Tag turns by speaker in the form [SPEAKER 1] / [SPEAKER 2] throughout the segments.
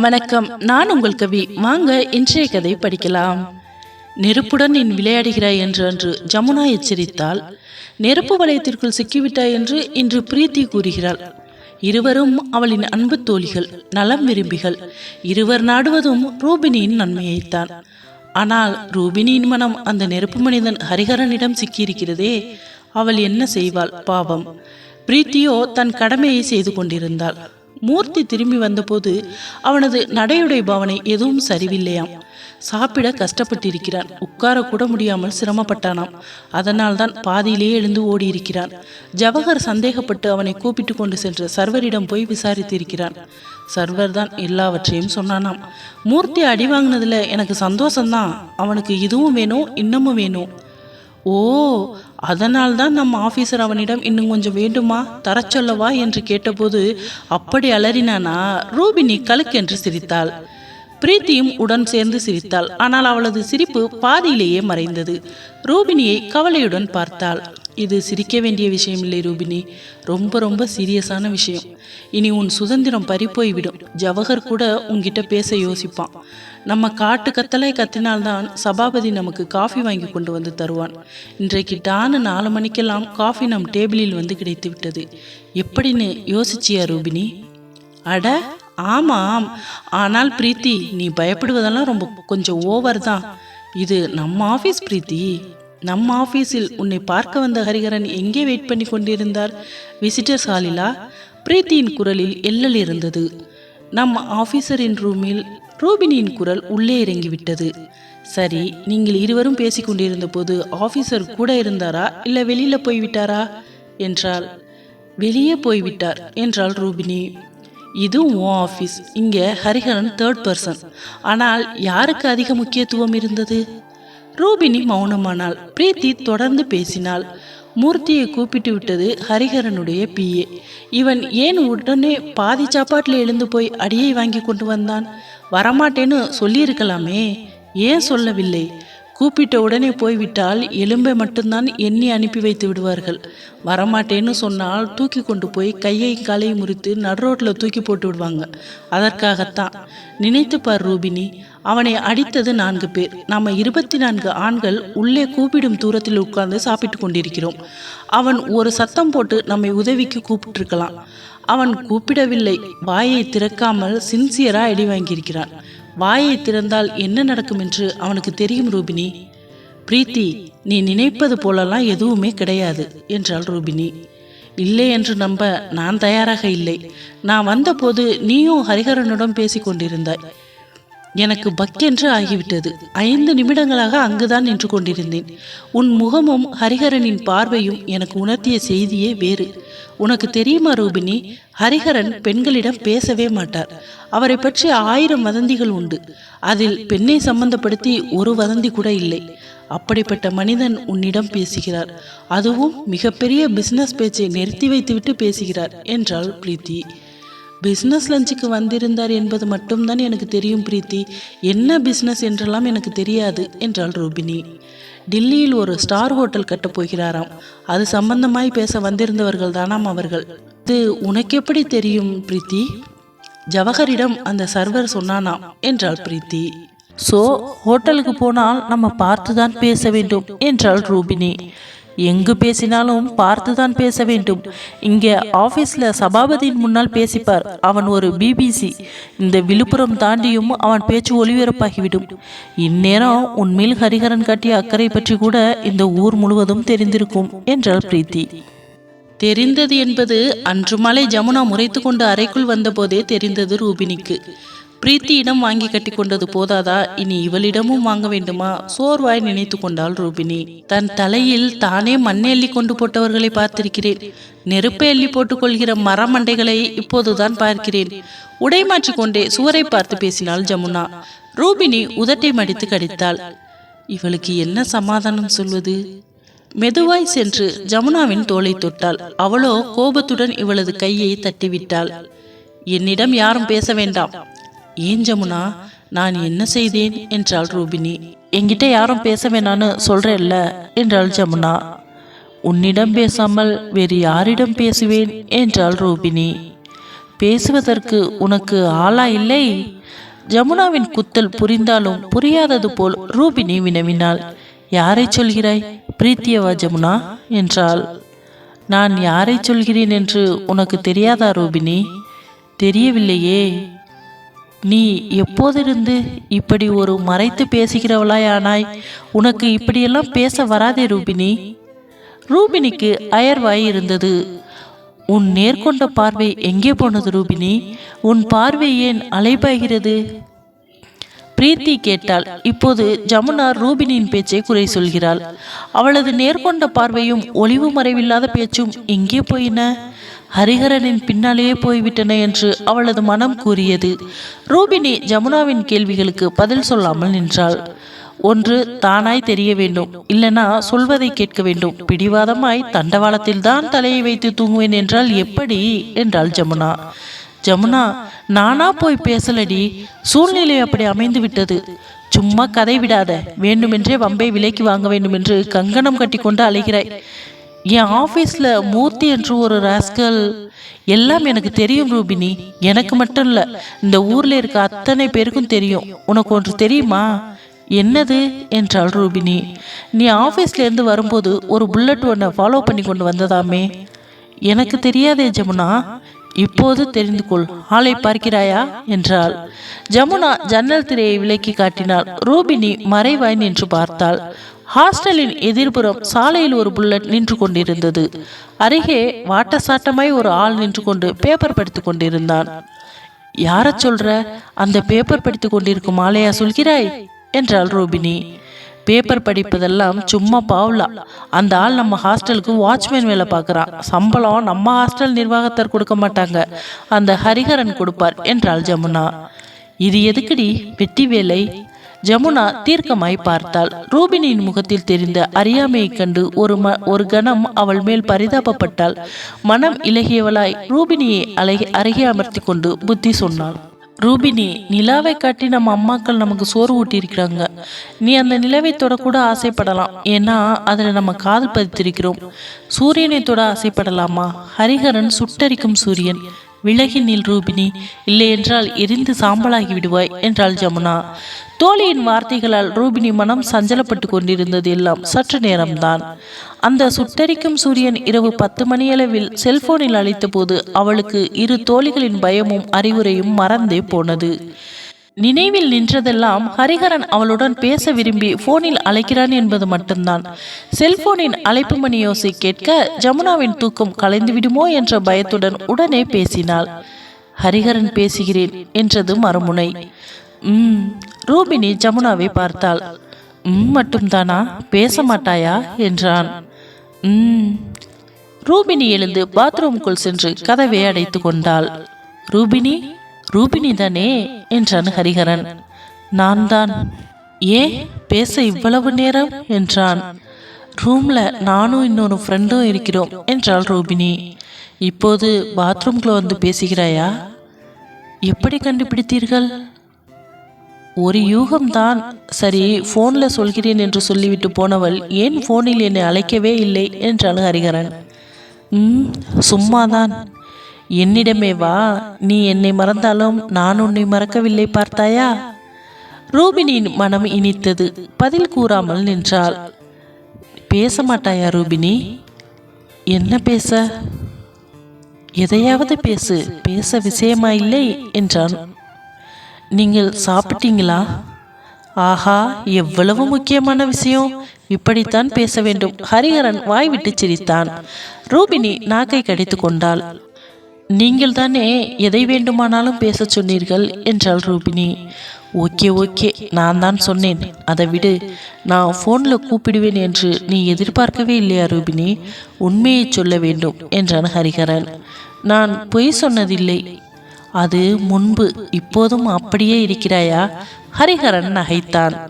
[SPEAKER 1] வணக்கம். நான் உங்கள் கவி. வாங்க இன்றைய கதை படிக்கலாம். நெருப்புடன் நீ விளையாடுகிறாய் என்று அன்று ஜமுனா எச்சரித்தால் நெருப்பு வளையத்திற்குள் சிக்கிவிட்டாய் என்று இன்று பிரீத்தி கூறுகிறாள். இருவரும் அவளின் அன்பு தோழிகள் நலம் விரும்பிகள். இருவர் நாடுவதும் ரூபினியின் நன்மையைத்தான். ஆனால் ரூபினியின் மனம் அந்த நெருப்பு மனிதன் ஹரிஹரனிடம் சிக்கியிருக்கிறதே. அவள் என்ன செய்வாள்? பாவம். பிரீத்தியோ தன் கடமையை செய்து கொண்டிருந்தாள். மூர்த்தி திரும்பி வந்தபோது அவனது நடையுடை பாவனை எதுவும் சரிவில்லையாம். சாப்பிட கஷ்டப்பட்டிருக்கிறான். உட்கார கூட முடியாமல் சிரமப்பட்டானாம். அதனால்தான் பாதியிலேயே எழுந்து ஓடியிருக்கிறான். ஜவஹர் சந்தேகப்பட்டு அவனை கூப்பிட்டு கொண்டு சென்று சர்வரிடம் போய் விசாரித்திருக்கிறான். சர்வர் தான் எல்லாவற்றையும் சொன்னானாம். மூர்த்தி அடி வாங்கினதுல எனக்கு சந்தோஷம்தான். அவனுக்கு இதுவும் வேணும் இன்னமும் வேணும். ஓ அதனால்தான் நம்ம ஆஃபீஸர் அவனிடம் இன்னும் கொஞ்சம் வேண்டுமா? தர சொல்லவா? என்று கேட்டபோது அப்படி அலறினானா? ரூபினி கலுக்கென்று சிரித்தாள். பிரீத்தியும் உடன் சேர்ந்து சிரித்தாள். ஆனால் அவளது சிரிப்பு பாதியிலேயே மறைந்தது. ரூபினியை கவலையுடன் பார்த்தாள். இது சிரிக்க வேண்டிய விஷயம் இல்லை ரூபினி ரொம்ப ரொம்ப சீரியஸான விஷயம். இனி உன் சுதந்திரம் பறிப்போய்விடும். ஜவஹர் கூட உன்கிட்ட பேச யோசிப்பான். நம்ம காட்டு கத்தலை கத்தினால்தான் சபாபதி நமக்கு காஃபி வாங்கி கொண்டு வந்து தருவான். இன்றைக்கு டானு நாலு மணிக்கெல்லாம் காஃபி நம் டேபிளில் வந்து கிடைத்து விட்டது. எப்படின்னு யோசிச்சியா ரூபினி? அட ஆமாம். ஆனால் பிரீத்தி நீ பயப்படுவதெல்லாம் ரொம்ப கொஞ்சம் ஓவர் தான். இது நம்ம ஆஃபீஸ் பிரீத்தி. நம்ம ஆஃபீஸில் உன்னை பார்க்க வந்த ஹரிகரன் எங்கே வெயிட் பண்ணி கொண்டிருந்தார்? விசிட்டர்ஸ் ஹாலிலா? பிரீத்தியின் குரலில் எல்லல் இருந்தது. நம்ம ஆஃபீஸரின் ரூமில் ரூபினியின் குரல் உள்ளே இறங்கிவிட்டது. சரி நீங்கள் இருவரும் பேசிக்கொண்டிருந்த போது ஆஃபீஸர் கூட இருந்தாரா? இல்லை வெளியில போய்விட்டாரா? என்றாள். வெளியே போய்விட்டார் என்றாள் ரூபினி. இது உன் ஆஃபீஸ் இங்கே ஹரிஹரன் தேர்ட் பர்சன் ஆனால் யாருக்கு அதிக முக்கியத்துவம் இருந்தது? ரூபினி மௌனமானாள். பிரீத்தி தொடர்ந்து பேசினாள். மூர்த்தியை கூப்பிட்டு விட்டது ஹரிஹரனுடைய பிஏ இவன் ஏன் உடனே பாதி சாப்பாட்டில் எழுந்து போய் அடியை வாங்கி கொண்டு வந்தான்? வரமாட்டேன்னு சொல்லியிருக்கலாமே. ஏன் சொல்லவில்லை? கூப்பிட்ட உடனே போய்விட்டால் எலும்பை மட்டும்தான் எண்ணி அனுப்பி வைத்து விடுவார்கள். வரமாட்டேன்னு சொன்னால் தூக்கி கொண்டு போய் கையை காலையை முறித்து நடுரோட்டில் தூக்கி போட்டு விடுவாங்க. அதற்காகத்தான். நினைத்து பார் ரூபினி அவனை அடித்தது நான்கு பேர். நாம இருபத்தி நான்கு ஆண்கள் உள்ளே கூப்பிடும் தூரத்தில் உட்கார்ந்து சாப்பிட்டு கொண்டிருக்கிறோம். அவன் ஒரு சத்தம் போட்டு நம்மை உதவிக்கு கூப்பிட்டிருக்கலாம். அவன் கூப்பிடவில்லை. வாயை திறக்காமல் சின்சியரா அடி வாங்கியிருக்கிறான். வாயை திறந்தால் என்ன நடக்கும் என்று அவனுக்கு தெரியும் ரூபினி. பிரீத்தி நீ நினைப்பது போலெல்லாம் எதுவுமே கிடையாது என்றாள் ரூபினி. இல்லை என்று நம்ப நான் தயாராக இல்லை. நான் வந்தபோது நீயும் ஹரிஹரனுடன் பேசிக் கொண்டிருந்தாய். எனக்கு பக்கென்று ஆகிவிட்டது. ஐந்து நிமிடங்களாக அங்குதான் நின்று கொண்டிருந்தேன். உன் முகமும் ஹரிஹரனின் பார்வையும் எனக்கு உணர்த்திய செய்தியே வேறு. உனக்கு தெரியுமா ரூபினி? ஹரிஹரன் பெண்களிடம் பேசவே மாட்டார். அவரை பற்றி ஆயிரம் வதந்திகள் உண்டு. அதில் பெண்ணை சம்பந்தப்படுத்தி ஒரு வதந்தி கூட இல்லை. அப்படிப்பட்ட மனிதன் உன்னிடம் பேசுகிறார். அதுவும் மிகப்பெரிய பிசினஸ் பேச்சை நிறுத்தி வைத்துவிட்டு பேசுகிறார் என்றாள் பிரீத்தி. பிஸ்னஸ் லஞ்சுக்கு வந்திருந்தார் என்பது மட்டும்தான் எனக்கு தெரியும் பிரீத்தி. என்ன பிஸ்னஸ் என்றெல்லாம் எனக்கு தெரியாது என்றாள் ரூபினி. டில்லியில் ஒரு ஸ்டார் ஹோட்டல் கட்டப் போகிறாராம். அது சம்பந்தமாய் பேச வந்திருந்தவர்கள் தானாம் அவர்கள். இது உனக்கு எப்படி தெரியும் பிரீத்தி? ஜவஹரிடம் அந்த சர்வர் சொன்னானாம் என்றாள் பிரீத்தி. சோ ஹோட்டலுக்கு போனால் நம்ம பார்த்து தான் பேச வேண்டும் என்றாள் ரூபினி. எங்கு பேசினாலும் பார்த்துதான் பேச வேண்டும். இங்கே ஆபீஸ்ல சபாபதியின் முன்னால் பேசிப்பார். அவன் ஒரு பிபிசி இந்த விழுப்புரம் தாண்டியும் அவன் பேச்சு ஒளிபரப்பாகிவிடும். இந்நேரம் உண்மையில் ஹரிஹரன் காட்டிய அக்கறை பற்றி கூட இந்த ஊர் முழுவதும் தெரிந்திருக்கும் என்றாள் பிரீத்தி. தெரிந்தது என்பது அன்று மாலை ஜமுனா முறைத்து கொண்டு அறைக்குள் வந்தபோதே தெரிந்தது ரூபினிக்கு. பிரீத்தியிடம் வாங்கி கட்டி கொண்டது போதாதா? இனி இவளிடமும் வாங்க வேண்டுமா? சோர்வாய் நினைத்து கொண்டாள் ரூபினி தன் தலையில் தானே மண்ணை அள்ளி கொண்டு போட்டவர்களை பார்த்திருக்கிறேன். நெருப்பை அள்ளி போட்டுக் கொள்கிற மரமண்டைகளை இப்போதுதான் பார்க்கிறேன். உடை மாற்றிக்கொண்டே சுவரை பார்த்து பேசினாள் ஜமுனா. ரூபினி உதட்டை மடித்து கடித்தாள். இவளுக்கு என்ன சமாதானம் சொல்வது? மெதுவாய் சென்று ஜமுனாவின் தோலை தொட்டாள். அவளோ கோபத்துடன் இவளது கையை தட்டிவிட்டாள். என்னிடம் யாரும் பேச வேண்டாம். ஏன் ஜமுனா நான் என்ன செய்தேன்? என்றாள் ரூபினி. என்கிட்ட யாரும் பேச வேணான்னு சொல்றேல்ல என்றாள் ஜமுனா. உன்னிடம் பேசாமல் வேறு யாரிடம் பேசுவேன்? என்றாள் ரூபினி. பேசுவதற்கு உனக்கு ஆளா இல்லை? ஜமுனாவின் குத்தல் புரிந்தாலும் புரியாதது போல் ரூபினி வினவினாள். யாரை சொல்கிறாய்? பிரீத்தியவா ஜமுனா? என்றாள். நான் யாரை சொல்கிறேன் என்று உனக்கு தெரியாதா ரூபினி? தெரியவில்லையே. நீ எப்போதிருந்து இப்படி ஒரு மறைத்து பேசுகிறவளாய் ஆனாய் உனக்கு இப்படியெல்லாம் பேச வராதே ரூபினி. ரூபினிக்கு அயர்வாய் இருந்தது. உன் நேர்கொண்ட பார்வை எங்கே போனது ரூபினி? உன் பார்வை ஏன் அலைபாய்கிறது? பிரீத்தி கேட்டாள். இப்போது ஜமுனா ரூபினியின் பேச்சை குறை சொல்கிறாள். அவளது நேர்கொண்ட பார்வையும் ஒளிவு மறைவில்லாத பேச்சும் எங்கே போயின? ஹரிஹரனின் பின்னாலேயே போய்விட்டன என்று அவளது மனம் கூறியது. ரூபினி ஜமுனாவின் கேள்விகளுக்கு பதில் சொல்லாமல் நின்றாள். ஒன்று தானாய் தெரிய வேண்டும். இல்லனா சொல்வதை கேட்க வேண்டும். பிடிவாதமாய் தண்டவாளத்தில் தான் தலையை வைத்து தூங்குவேன் என்றால் எப்படி? என்றாள் ஜமுனா. ஜமுனா நானா போய் பேசலடி. சூழ்நிலை அப்படி அமைந்து விட்டது. சும்மா கதை விடாத. வேண்டுமென்றே வம்பை விலைக்கு வாங்க வேண்டும் என்று கங்கணம் கட்டி கொண்டு அலைகிறாய். என் ஆஃபீஸில் மூர்த்தி என்று ஒரு ராஸ்கல் எல்லாம் எனக்கு தெரியும் ரூபினி. எனக்கு மட்டும் இல்லை இந்த ஊரில் இருக்க அத்தனை பேருக்கும் தெரியும். உனக்கு ஒன்று தெரியுமா? என்னது? என்றாள் ரூபினி. நீ ஆஃபீஸ்லேருந்து வரும்போது ஒரு புல்லட் ஒன்றை ஃபாலோ பண்ணி கொண்டு வந்ததாமே. எனக்கு தெரியாதே ஜமுனா. இப்போது தெரிந்து கொள் ஆளை பார்க்கிறாயா? என்றாள். ஜமுனா ஜன்னல் திரையை விலக்கி காட்டினாள். ரூபினி மறைவாய் நின்று பார்த்தாள். ஹாஸ்டலின் எதிர்புறம் சாலையில் ஒரு புல்லட் நின்று கொண்டிருந்தது. அருகே வாட்டசாட்டமாய் ஒரு ஆள் நின்று கொண்டு பேப்பர் படித்து கொண்டிருந்தான். யார சொல்ற? அந்த பேப்பர் படித்து கொண்டிருக்கும் ஆளையா சொல்கிறாய்? என்றாள் ரூபினி. பேப்பர் படிப்பதெல்லாம் சும்மா பாவலா. அந்த ஆள் நம்ம ஹாஸ்டலுக்கு வாட்ச்மேன் வேலை பார்க்குறான். சம்பளம் நம்ம ஹாஸ்டல் நிர்வாகத்தர் கொடுக்க மாட்டாங்க. அந்த ஹரிஹரன் கொடுப்பார் என்றாள் ஜமுனா. இது எதுக்குடி? வெட்டி வேலை. ஜமுனா தீர்க்கமாய் பார்த்தாள். ரூபினியின் முகத்தில் தெரிந்த அறியாமையைக் கண்டு ஒரு ம ஒரு கணம் அவள் மேல் பரிதாபப்பட்டாள். மனம் இலகியவளாய் ரூபினியை அழகி அருகே அமர்த்தி கொண்டு புத்தி சொன்னாள். ரூபினி நிலாவை காட்டி நம்ம அம்மாக்கள் நமக்கு சோறு ஊட்டியிருக்கிறாங்க. நீ அந்த நிலவை தொடக்கூட ஆசைப்படலாம். ஏன்னா அதில் நம்ம காதல் பதித்திருக்கிறோம். சூரியனை தொட ஆசைப்படலாமா? ஹரிஹரன் சுட்டரிக்கும் சூரியன். விலகி நில் ரூபினி இல்லையென்றால் எரிந்து சாம்பலாகி விடுவாய் என்றாள் ஜமுனா. தோழியின் வார்த்தைகளால் ரூபினி மனம் சஞ்சலப்பட்டு கொண்டிருந்தது எல்லாம் சற்று நேரம்தான். அந்த சுட்டரிக்கும் சூரியன் இரவு பத்து மணியளவில் செல்போனில் அழைத்தபோது அவளுக்கு இரு தோழிகளின் பயமும் அறிவுரையும் மறந்தே போனது. நினைவில் நின்றதெல்லாம் ஹரிஹரன் அவளுடன் பேச விரும்பி போனில் அழைக்கிறான் என்பது மட்டும்தான். செல்போனின் அழைப்பு மணி யோசை கேட்க ஜமுனாவின் தூக்கம் கலைந்து விடுமோ என்ற பயத்துடன் உடனே பேசினாள். ஹரிஹரன் பேசுகிறேன் என்றது மறுமுனை. ம் ரூபினி ஜமுனாவை பார்த்தாள். ம் மட்டும்தானா? பேச மாட்டாயா? என்றான். ம் ரூபினி எழுந்து பாத்ரூமுக்குள் சென்று கதவை அடைத்து கொண்டாள். ரூபினி ரூபினி தானே என்றான் ஹரிஹரன். நான் தான் ஏ பேச இவ்வளவு நேரம்? என்றான். ரூம்ல நானும் இன்னொரு ஃப்ரெண்டும் இருக்கிறோம் என்றாள் ரூபினி. இப்போது பாத்ரூம்குள்ள வந்து பேசுகிறாயா? எப்படி கண்டுபிடித்தீர்கள்? ஒரு யூகம்தான். சரி ஃபோனில் சொல்கிறேன் என்று சொல்லிவிட்டு போனவள் ஏன் ஃபோனில் என்னை அழைக்கவே இல்லை? என்றாள் ஹரிஹரன். ம் சும்மாதான். என்னிடமே வா. நீ என்னை மறந்தாலும் நான் உன்னை மறக்கவில்லை பார்த்தாயா? ரூபினியின் மனம் இனித்தது. பதில் கூறாமல் நின்றாள். பேச மாட்டாயா ரூபினி? என்ன பேச? எதையாவது பேசு. பேச விஷயமா இல்லை என்றான். நீங்கள் சாப்பிட்டீங்களா? ஆஹா எவ்வளவு முக்கியமான விஷயம். இப்படித்தான் பேச வேண்டும். ஹரிஹரன் வாய்விட்டு சிரித்தான். ரூபினி நாக்கை கடித்து கொண்டாள். நீங்கள் தானே எதை வேண்டுமானாலும் பேச சொன்னீர்கள் என்றாள் ரூபினி. ஓகே ஓகே நான் தான் சொன்னேன். அதை விடு. நான் ஃபோனில் கூப்பிடுவேன் என்று நீ எதிர்பார்க்கவே இல்லையா ரூபினி? உண்மையை சொல்ல வேண்டும் என்றான் ஹரிஹரன். நான் பொய் சொன்னதில்லை. அது முன்பு இப்போதும் அப்படியே இருக்கிறாயா? ஹரிஹரன் நகைத்தான்.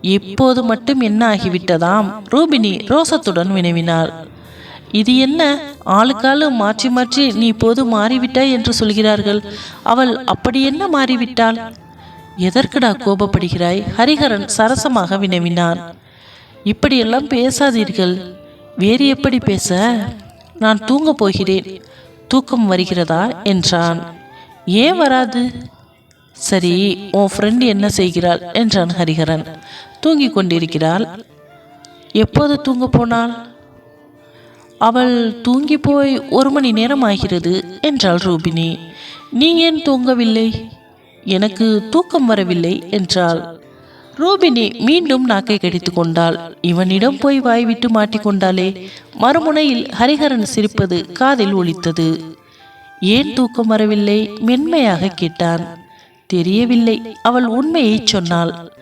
[SPEAKER 1] இப்போது மட்டும் என்ன ஆகிவிட்டதாம்? ரூபினி ரோசத்துடன் வினவினாள். இது என்ன? ஆளுக்காலு மாற்றி மாற்றி நீ இப்போது மாறிவிட்டாய் என்று சொல்கிறார்கள். அவள் அப்படி என்ன மாறிவிட்டாள்? எதற்குடா கோபப்படுகிறாய்? ஹரிஹரன் சரசமாக வினவினார் இப்படியெல்லாம் பேசாதீர்கள். வேறு எப்படி பேச? நான் தூங்கப் போகிறேன். தூக்கம் வருகிறதா? என்றான். ஏன் வராது? சரி உன் ஃப்ரெண்ட் என்ன செய்கிறாள்? என்றான் ஹரிஹரன். தூங்கிக் கொண்டிருக்கிறாள். எப்போது தூங்க போனாள்? அவள் தூங்கி போய் ஒரு மணி நேரம் ஆகிறது என்றாள் ரூபினி. நீ ஏன் தூங்கவில்லை? எனக்கு தூக்கம் வரவில்லை என்றாள். ரூபினி மீண்டும் நாக்கை கடித்து கொண்டாள். இவனிடம் போய் வாய் விட்டு மறுமுனையில் ஹரிஹரன் சிரிப்பது காதில் ஒலித்தது. ஏன் தூக்கம் வரவில்லை? மென்மையாக கேட்டான். தெரியவில்லை அவள் உண்மையை சொன்னாள்.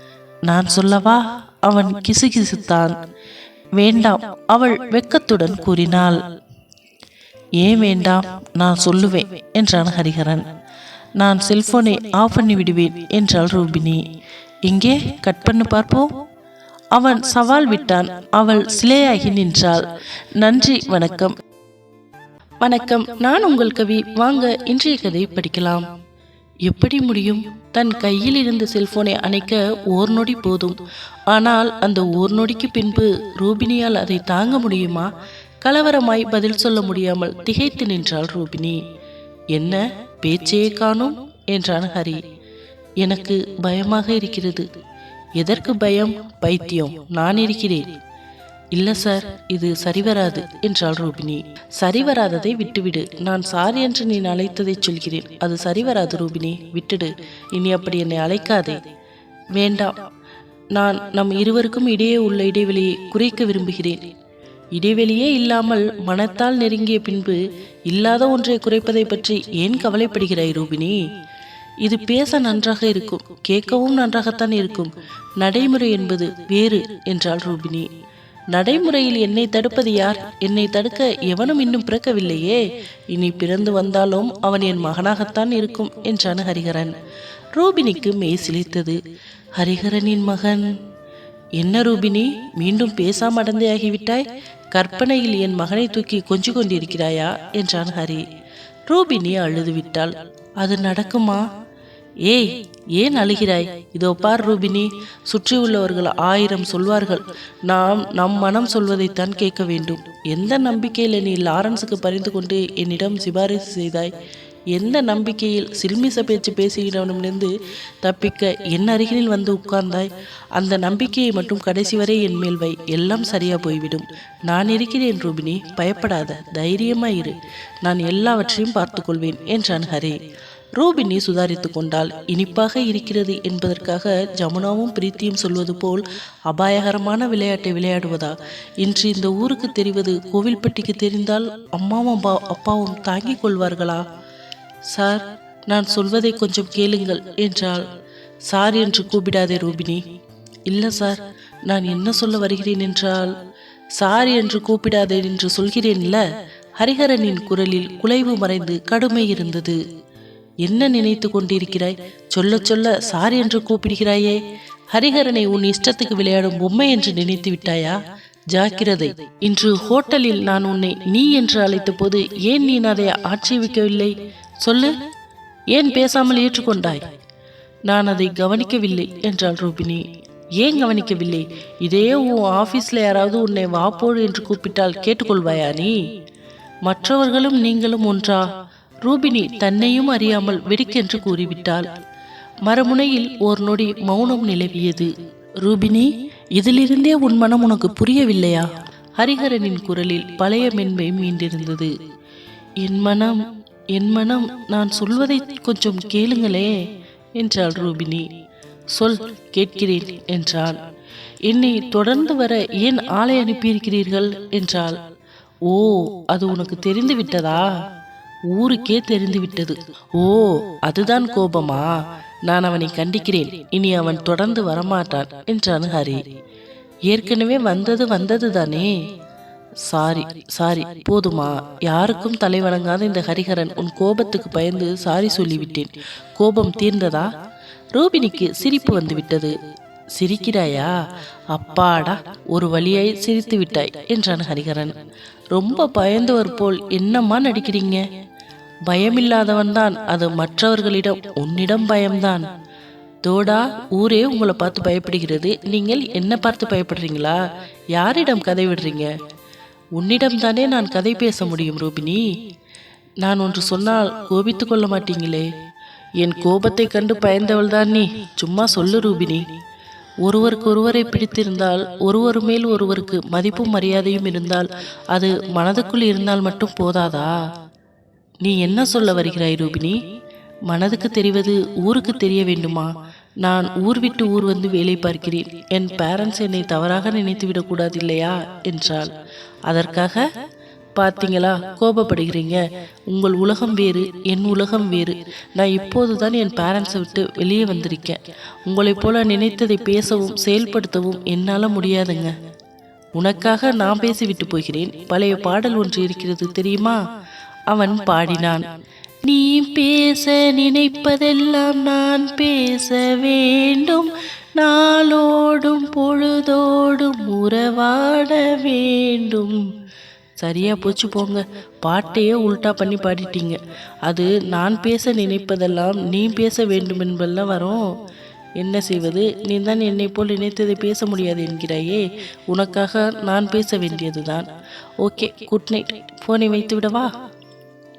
[SPEAKER 1] நான் சொல்லவா? அவன் கிசுகிசுத்தான். வேண்டாம் அவள் வெக்கத்துடன் கூறினாள். ஏன் வேண்டாம் நான் சொல்லுவேன் என்றான் ஹரிஹரன். நான் செல்போனை ஆஃப் பண்ணி விடுவேன் என்றாள் ரூபினி. எங்கே கட் பண்ணு பார்ப்போம். அவன் சவால் விட்டான். அவள் சிலையாகி நின்றாள். நன்றி வணக்கம். வணக்கம். நான் உங்கள் கவி. வாங்க இன்றைய கதை படிக்கலாம். எப்படி முடியும்? தன் கையில் இருந்த செல்போனை அணைக்க ஓர் நொடி போதும். ஆனால் அந்த ஓர் நொடிக்கு பின்பு ரூபினியால் அதை தாங்க முடியுமா? கலவரமாய் பதில் சொல்ல முடியாமல் திகைத்து நின்றாள் ரூபினி. என்ன? பேச்சையே காணோம்? என்றான் ஹரி. எனக்கு பயமாக இருக்கிறது. எதற்கு பயம்? பைத்தியம். நான் இருக்கிறேன். இல்ல சார் இது சரிவராது என்றாள் ரூபினி. சரிவராததை விட்டுவிடு. நான் சாரி என்று நீ அழைத்ததை சொல்கிறேன். அது சரிவராது ரூபினி. விட்டுடு. இனி அப்படி என்னை அழைக்காதே. வேண்டாம். நான் நம் இருவருக்கும் இடையே உள்ள இடைவெளியை குறைக்க விரும்புகிறேன். இடைவெளியே இல்லாமல் மனத்தால் நெருங்கிய பின்பு இல்லாத ஒன்றை குறைப்பதை பற்றி ஏன் கவலைப்படுகிறாய் ரூபினி? இது பேச நன்றாக இருக்கும். கேட்கவும் நன்றாகத்தான் இருக்கும். நடைமுறை என்பது வேறு என்றாள் ரூபினி. நடைமுறையில் என்னை தடுப்பது யார்? என்னை தடுக்க எவனும் இன்னும் பிறக்கவில்லையே. இனி பிறந்து வந்தாலும் அவன் என் மகனாகத்தான் இருக்கும் என்றான் ஹரிஹரன் ரூபினிக்கு மெய் சிலித்தது ஹரிஹரனின் மகன். என்ன ரூபினி? மீண்டும் பேசாம அடந்தையாகிவிட்டாய்? கற்பனையில் என் மகனை தூக்கி கொஞ்சு கொண்டிருக்கிறாயா? என்றான் ஹரி. ரூபினி அழுது விட்டாள் அது நடக்குமா? ஏய் ஏன் அழுகிறாய்? இதோ பார் ரூபினி சுற்றி உள்ளவர்கள் ஆயிரம் சொல்வார்கள். நாம் நம் மனம் சொல்வதைத்தான் கேட்க வேண்டும். எந்த நம்பிக்கையில் நீ லாரன்ஸுக்கு பரிந்து கொண்டு என்னிடம் சிபாரிசு செய்தாய்? எந்த நம்பிக்கையில் சில்மிச பேச்சு பேசுகிறவனிடமிருந்து தப்பிக்க என் அருகில் வந்து உட்கார்ந்தாய்? அந்த நம்பிக்கையை மட்டும் கடைசி வரை என் மேல் வை. எல்லாம் சரியா போய்விடும். நான் இருக்கிறேன் ரூபினி. பயப்படாத. தைரியமாயிரு. நான் எல்லாவற்றையும் பார்த்துக்கொள்வேன் என்றான் ஹரே. ரூபினி சுதாரித்து கொண்டாள் இனிப்பாக இருக்கிறது என்பதற்காக ஜமுனாவும் பிரீத்தியும் சொல்வது போல் அபாயகரமான விளையாட்டை விளையாடுவதா? இன்று இந்த ஊருக்கு தெரிவது கோவில்பட்டிக்கு தெரிந்தால் அம்மாவும் அப்பாவும் தாங்கிக் கொள்வார்களா? சார் நான் சொல்வதை கொஞ்சம் கேளுங்கள் என்றால் சார் என்று கூப்பிடாதே ரூபினி. இல்லை சார் நான் என்ன சொல்ல வருகிறேன் என்றால் சார் என்று கூப்பிடாதே என்று சொல்கிறேன்ல? ஹரிஹரனின் குரலில் குலைவு மறைந்து கடுமை இருந்தது. என்ன நினைத்து கொண்டிருக்கிறாய்? சொல்ல சொல்ல சார் என்று கூப்பிடுகிறாயே. ஹரிஹரனை உன் இஷ்டத்துக்கு விளையாடும் பொம்மை என்று நினைத்து விட்டாயா? ஜாக்கிரதை இன்று ஹோட்டலில் நான் உன்னை நீ என்று அழைத்த போது ஏன் நீ அதை ஆட்சேபிக்கவில்லை சொல்லு. ஏன் பேசாமல் ஏற்றுக்கொண்டாய்? நான் அதை கவனிக்கவில்லை என்றாள் ரூபினி. ஏன் கவனிக்கவில்லை? இதே உன் ஆபீஸ்ல யாராவது உன்னை வாப்போடு என்று கூப்பிட்டால் கேட்டுக்கொள்வாயா நீ? மற்றவர்களும் நீங்களும் ஒன்றா? ரூபினி தன்னையும் அறியாமல் வெடிக்கென்று கூறிவிட்டாள். மறுமுனையில் ஓர் நொடி மௌனம் நிலவியது. ரூபினி இதிலிருந்தே உன் மனம் உனக்கு புரியவில்லையா? ஹரிஹரனின் குரலில் பழைய மென்மை மீண்டிருந்தது. என் மனம் என் மனம் நான் சொல்வதை கொஞ்சம் கேளுங்களே என்றாள் ரூபினி. சொல் கேட்கிறேன் என்றான் என்னை தொடர்ந்து வர ஏன் ஆளை அனுப்பியிருக்கிறீர்கள்? என்றாள். ஓ அது உனக்கு தெரிந்து விட்டதா ஊருக்கே தெரிந்து விட்டது ஓ அதுதான் கோபமா? நான் அவனை கண்டிக்கிறேன். இனி அவன் தொடர்ந்து வரமாட்டான் என்றான் ஹரி. ஏற்கனவே வந்தது வந்தது தானே சாரி சாரி போதுமா. யாருக்கும் தலை வணங்காத இந்த ஹரிஹரன் உன் கோபத்துக்கு பயந்து சாரி சொல்லிவிட்டேன். கோபம் தீர்ந்ததா? ரூபினிக்கு சிரிப்பு வந்து விட்டது சிரிக்கிறாயா? அப்பாடா ஒரு வழியாய் சிரித்து விட்டாய் என்றான் ஹரிஹரன். ரொம்ப பயந்தவர் போல் என்னம்மா நடிக்கிறீங்க? பயமில்லாதவன் தான் அது மற்றவர்களிடம் உன்னிடம் பயம்தான். தோடா ஊரே உங்களை பார்த்து பயப்படுகிறது. நீங்கள் என்ன பார்த்து பயப்படுறீங்களா? யாரிடம் கதை விடுறீங்க? உன்னிடம் தானே நான் கதை பேச முடியும் ரூபினி. நான் ஒன்று சொன்னால் கோபித்து கொள்ள மாட்டீங்களே. என் கோபத்தை கண்டு பயந்தவள் தான் நீ. சும்மா சொல்லு ரூபினி. ஒருவருக்கு ஒருவரை பிடித்திருந்தால் ஒருவர் மேல் ஒருவருக்கு மதிப்பும் மரியாதையும் இருந்தால் அது மனதுக்குள் இருந்தால் மட்டும் போதாதா? நீ என்ன சொல்ல வருகிறாய் ரூபினி? மனதுக்கு தெரிவது ஊருக்கு தெரிய வேண்டுமா? நான் ஊர் விட்டு ஊர் வந்து வேலை பார்க்கிறேன். என் பேரண்ட்ஸ் என்னை தவறாக நினைத்து விடக்கூடாது இல்லையா என்றாள். அதற்காக பார்த்தீங்களா கோபப்படுகிறீங்க. உங்கள் உலகம் வேறு என் உலகம் வேறு. நான் இப்போது தான் என் பேரண்ட்ஸை விட்டு வெளியே வந்திருக்கேன். உங்களைப் போல நினைத்ததை பேசவும் செயல்படுத்தவும் என்னால் முடியாதுங்க. உனக்காக நான் பேசிவிட்டு போகிறேன். பழைய பாடல் ஒன்று இருக்கிறது தெரியுமா? அவன் பாடினான். நீ பேச நினைப்பதெல்லாம் நான் பேச வேண்டும். நாளோடும் பொழுதோடும் உறவாட வேண்டும். சரியா போச்சு போங்க. பாட்டையே உல்டா பண்ணி பாடிட்டீங்க. அது நான் பேச நினைப்பதெல்லாம் நீ பேச வேண்டும் என்பதெல்லாம் வரும். என்ன செய்வது? நீ தான் என்னை போல் நினைத்ததை பேச முடியாது என்கிறாயே. உனக்காக நான் பேச வேண்டியதுதான். Okay good night. ஃபோனை வைத்து விடவா?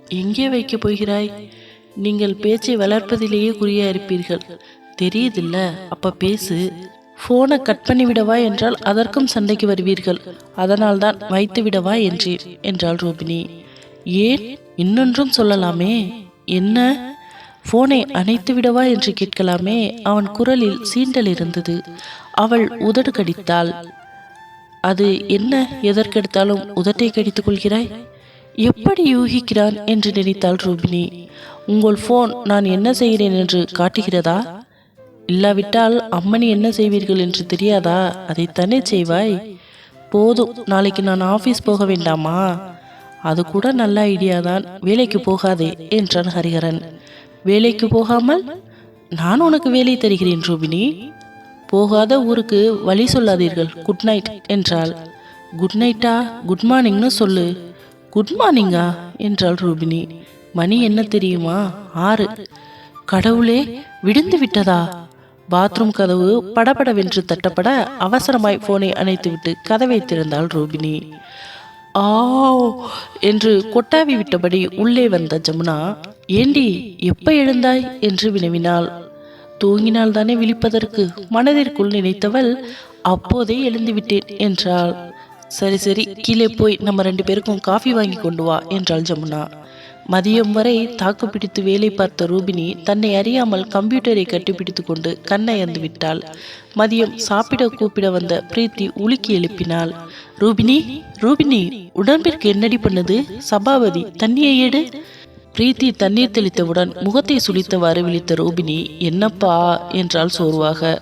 [SPEAKER 1] எங்கே வைக்கப் போகிறாய்? நீங்கள் பேச்சை வளர்ப்பதிலேயே குறியா இருப்பீர்கள். தெரியுதில்ல? அப்ப பேசு. போனை கட் பண்ணி விடவா என்றால் அதற்கும் சண்டைக்கு வருவீர்கள். அதனால்தான் வைத்து விடவா என்றேன் என்றாள் ரோபினி ஏன்? இன்னொன்றும் சொல்லலாமே. என்ன? போனை அணைத்து விடவா என்று கேட்கலாமே. அவன் குரலில் சீண்டல் இருந்தது. அவள் உதடு கடித்தாள். அது என்ன? எதற்கெடுத்தாலும் உதட்டை கடித்துக் கொள்கிறாய்? எப்படி யூகிக்கிறான் என்று நினைத்தாள் ரூபினி. உங்கள் ஃபோன் நான் என்ன செய்கிறேன் என்று காட்டுகிறதா? இல்லாவிட்டால் அம்மணி என்ன செய்வீர்கள் என்று தெரியாதா? அதைத்தானே செய்வாய். போதும் நாளைக்கு நான் ஆஃபீஸ் போக வேண்டாமா? அது கூட நல்ல ஐடியா தான். வேலைக்கு போகாதே என்றான் ஹரிஹரன். வேலைக்கு போகாமல் நான் உனக்கு வேலை தருகிறேன் ரூபினி. போகாத ஊருக்கு வழி சொல்லாதீர்கள். குட் நைட் என்றாள். குட் நைட்டா? குட் மார்னிங்னு சொல்லு. குட் மார்னிங்கா என்றாள் ரூபினி. மணி என்ன தெரியுமா? ஆறு. கடவுளே விடுந்து விட்டதா? பாத்ரூம் கதவு படபடவென்று தட்டப்பட அவசரமாய் போனை அணைத்துவிட்டு கதவை திறந்தாள் ரூபினி. ஆ என்று கொட்டாவி விட்டபடி உள்ளே வந்த ஜமுனா ஏண்டி எப்ப எழுந்தாய்? என்று வினவினாள். தூங்கினால் தானே விழிப்பதற்கு? மனதிற்குள் நினைத்தவள் அப்போதே எழுந்துவிட்டேன் என்றாள். சரி சரி கீழே போய் நம்ம ரெண்டு பேருக்கும் காஃபி வாங்கி கொண்டு வா என்றாள் ஜமுனா. மதியம் வரை தாக்கு பிடித்து வேலை பார்த்த ரூபினி தன்னை அறியாமல் கம்ப்யூட்டரை கட்டிப்பிடித்து கொண்டு கண்ணை விட்டாள். மதியம் சாப்பிட கூப்பிட வந்த பிரீத்தி உலுக்கி எழுப்பினாள். ரூபினி ரூபினி உடம்பிற்கு என்னடி பண்ணுது? சபாபதி தண்ணியை எடு. பிரீத்தி தண்ணீர் தெளித்தவுடன் முகத்தை சுளித்தவாறு விழித்த ரூபினி என்னப்பா? என்றாள் சோர்வாக.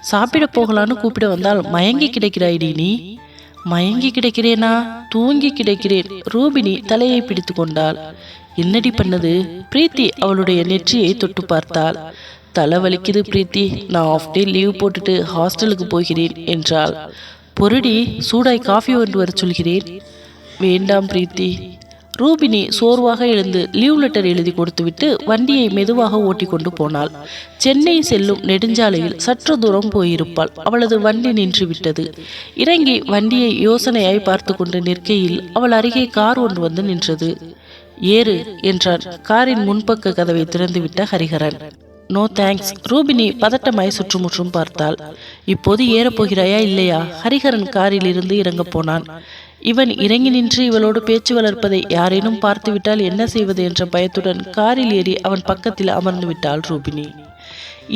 [SPEAKER 1] சாப்பிட போகலான்னு கூப்பிட வந்தால் மயங்கி கிடக்கிறாய்டி நீ. மயங்கி கிடக்கிறேனா? தூங்கி கிடக்கிறேன். ரூபினி தலையை பிடித்து கொண்டாள் என்னடி பண்ணது? பிரீத்தி அவளுடைய நெற்றியை தொட்டு பார்த்தாள். தலை வலிக்குது பிரீத்தி. நான் ஆஃப் டே லீவ் போட்டுட்டு ஹாஸ்டலுக்கு போகிறேன் என்றாள். பொருடி சூடாய் காஃபி ஒன்று வர சொல்கிறேன். வேண்டாம் பிரீத்தி. ரூபினி சோர்வாக எழுந்து லீவ் லெட்டர் எழுதி கொடுத்துவிட்டு வண்டியை மெதுவாக ஓட்டி கொண்டு போனாள். சென்னை செல்லும் நெடுஞ்சாலையில் சற்று தூரம் போயிருப்பாள். அவளது வண்டி நின்றுவிட்டது. இறங்கி வண்டியை யோசனையாய் பார்த்து கொண்டு நிற்கையில் அவள் அருகே கார் ஒன்று வந்து நின்றது. ஏறு என்றார் காரின் முன்பக்க கதவை திறந்துவிட்ட ஹரிஹரன். நோ தேங்க்ஸ் ரூபினி பதட்டமாய் சுற்றுமுற்றும் பார்த்தாள். இப்போது ஏறப்போகிறாயா இல்லையா? ஹரிஹரன் காரில் இருந்து இறங்கப் போனான். இவன் இறங்கி நின்று இவளோடு பேச்சு வளர்ப்பதை யாரேனும் பார்த்துவிட்டால் என்ன செய்வது என்ற பயத்துடன் காரில் ஏறி அவன் பக்கத்தில் அமர்ந்து விட்டாள் ரூபினி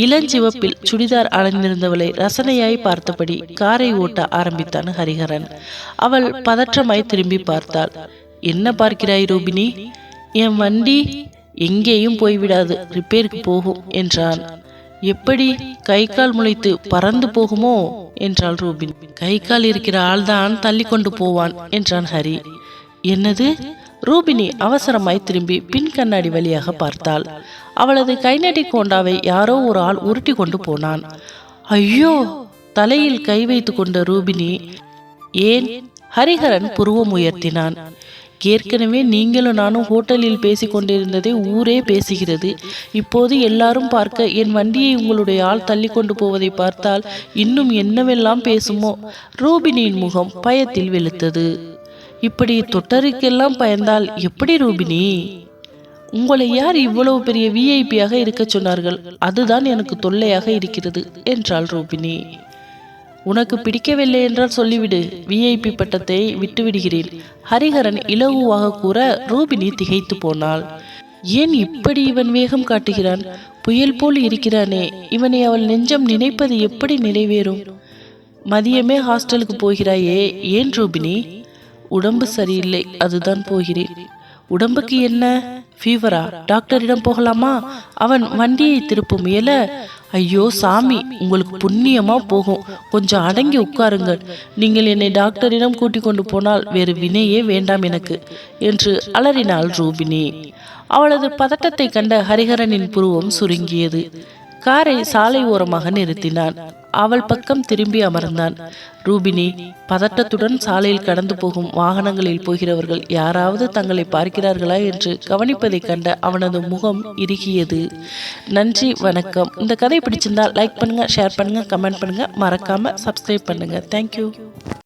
[SPEAKER 1] இளஞ்சிவப்பில் சுடிதார் அணிந்திருந்தவளை ரசனையாய் பார்த்தபடி காரை ஓட்ட ஆரம்பித்தான் ஹரிஹரன். அவள் பதற்றமாய் திரும்பி பார்த்தாள். என்ன பார்க்கிறாய் ரூபினி என் வண்டி எங்கேயும் போய்விடாது. ரிப்பேருக்கு போகும் என்றான். எப்படி கை கால் முளைத்து பறந்து போகுமோ? என்றாள் ரூபின். கை கால் இருக்கிற ஆள்தான் தள்ளி கொண்டு போவான் என்றான் ஹரி. என்னது? ரூபினி அவசரமாய் திரும்பி பின் கண்ணாடி வழியாக பார்த்தாள். அவளது கைநடி கோண்டாவை யாரோ ஒரு ஆள் உருட்டி கொண்டு போனான். ஐயோ! தலையில் கை வைத்து கொண்ட ரூபினி ஏன்? ஹரிஹரன் புருவம் உயர்த்தினான். ஏற்கனவே நீங்களும் நானும் ஹோட்டலில் பேசிக் கொண்டிருந்ததை ஊரே பேசுகிறது. இப்போது எல்லாரும் பார்க்க என் வண்டியை உங்களுடைய ஆள் தள்ளி கொண்டு போவதை பார்த்தால் இன்னும் என்னவெல்லாம் பேசுமோ? ரூபினியின் முகம் பயத்தில் வெளுத்தது. இப்படி தொட்டருக்கெல்லாம் பயந்தால் எப்படி ரூபினி? உங்களை யார் இவ்வளவு பெரிய விஐபியாக இருக்கச் சொன்னார்கள்? அதுதான் எனக்கு தொல்லையாக இருக்கிறது என்றாள் ரூபினி. உனக்கு பிடிக்கவில்லை என்றால் சொல்லிவிடு. விஐபி பட்டத்தை விட்டுவிடுகிறேன். ஹரிஹரன் இலகுவாக கூற ரூபினி திகைத்து போனாள். ஏன் இப்படி இவன் வேகம் காட்டுகிறான்? புயல் போல் இருக்கிறானே. இவனை அவள் நெஞ்சம் நினைப்பது எப்படி நிறைவேறும்? மதியமே ஹாஸ்டலுக்கு போகிறாயே. ஏன் ரூபினி? உடம்பு சரியில்லை. அதுதான் போகிறேன். உடம்புக்கு என்ன? ஃபீவரா டாக்டரிடம் போகலாமா? அவன் வண்டியை திருப்ப முயல ஐயோ சாமி உங்களுக்கு புண்ணியமா போகும். கொஞ்சம் அடங்கி உட்காருங்கள். நீங்கள் என்னை டாக்டரிடம் கூட்டிக் கொண்டு போனால் வேறு வினையே வேண்டாம் எனக்கு என்று அலறினாள் ரூபினி. அவளது பதட்டத்தை கண்ட ஹரிஹரனின் புருவம் சுருங்கியது. காரை சாலை ஓரமாக நிறுத்தினான். அவள் பக்கம் திரும்பி அமர்ந்தான். ரூபினி பதட்டத்துடன் சாலையில் கடந்து போகும் வாகனங்களில் போகிறவர்கள் யாராவது தங்களை பார்க்கிறார்களா என்று கவனிப்பதைக் கண்ட அவனது முகம் இறுகியது. நன்றி வணக்கம். இந்த கதை பிடிச்சிருந்தா லைக் பண்ணுங்க ஷேர் பண்ணுங்க கமெண்ட் பண்ணுங்க. மறக்காம சப்ஸ்கிரைப் பண்ணுங்க. தேங்க்யூ